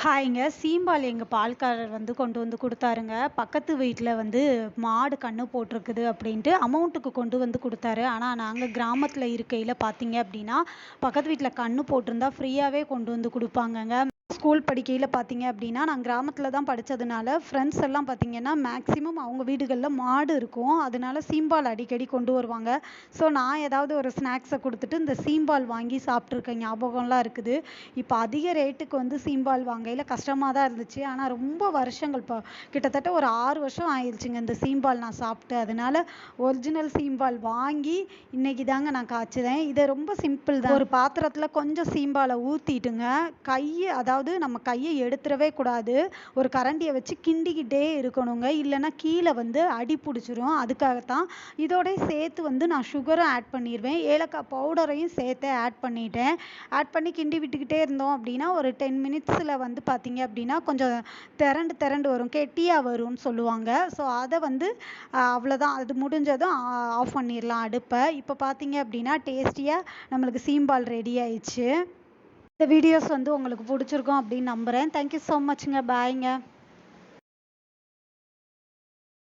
ஹாய்ங்க. சீம்பால் எங்கள் பால்காரர் வந்து கொண்டு வந்து கொடுத்தாருங்க. பக்கத்து வீட்டில் வந்து மாடு கன்று போட்டிருக்குது அப்படின்ட்டு அமௌண்ட்டுக்கு கொண்டு வந்து கொடுத்தாரு. ஆனால் நாங்கள் கிராமத்தில் இருக்கையில் பார்த்தீங்க அப்படின்னா பக்கத்து வீட்டில் கன்று போட்டிருந்தா ஃப்ரீயாகவே கொண்டு வந்து கொடுப்பாங்கங்க. ஸ்கூல் படிக்கையில் பார்த்தீங்க அப்படின்னா நான் கிராமத்தில் தான் படித்ததுனால ஃப்ரெண்ட்ஸ் எல்லாம் பார்த்தீங்கன்னா மேக்ஸிமம் அவங்க வீடுகளில் மாடு இருக்கும். அதனால சீம்பால் அடிக்கடி கொண்டு வருவாங்க. ஸோ நான் ஏதாவது ஒரு ஸ்நாக்ஸை கொடுத்துட்டு இந்த சீம்பால் வாங்கி சாப்பிட்ருக்க ஞாபகம்லாம் இருக்குது. இப்போ அதிக ரேட்டுக்கு வந்து சீம்பால் வாங்கையில் கஷ்டமாக தான் இருந்துச்சு. ஆனால் ரொம்ப வருஷங்கள் இப்போ கிட்டத்தட்ட ஒரு ஆறு வருஷம் ஆயிடுச்சுங்க இந்த சீம்பால் நான் சாப்பிட்டு. அதனால ஒரிஜினல் சீம்பால் வாங்கி இன்னைக்கு தாங்க நான் காய்ச்சிதேன். இதை ரொம்ப சிம்பிள் தான். ஒரு பாத்திரத்தில் கொஞ்சம் சீம்பாலை ஊற்றிட்டுங்க கையை அதாவது அதாவது நம்ம கையை எடுத்துடவே கூடாது. ஒரு கரண்டியை வச்சு கிண்டிக்கிட்டே இருக்கணுங்க. இல்லைன்னா கீழே வந்து அடி பிடிச்சிரும். அதுக்காகத்தான் இதோடய சேர்த்து வந்து நான் சுகரும் ஆட் பண்ணிடுவேன் ஏலக்காய் பவுடரையும் சேர்த்து ஆட் பண்ணிட்டேன். ஆட் பண்ணி கிண்டி விட்டுக்கிட்டே இருந்தோம் அப்படின்னா ஒரு டென் மினிட்ஸில் வந்து பார்த்தீங்க அப்படின்னா கொஞ்சம் திரண்டு திரண்டு வரும். கெட்டியாக வரும்னு சொல்லுவாங்க. ஸோ அதை வந்து அவ்வளோதான் அது முடிஞ்சதும் ஆஃப் பண்ணிடலாம் அடுப்பை. இப்போ பார்த்தீங்க அப்படின்னா டேஸ்டியாக நம்மளுக்கு சீம்பால் ரெடி ஆயிடுச்சு. இந்த வீடியோஸ் வந்து உங்களுக்கு பிடிச்சிருக்கும் அப்படின்னு நம்புகிறேன் தேங்க்யூ ஸோ மச்ங்க பாய்ங்க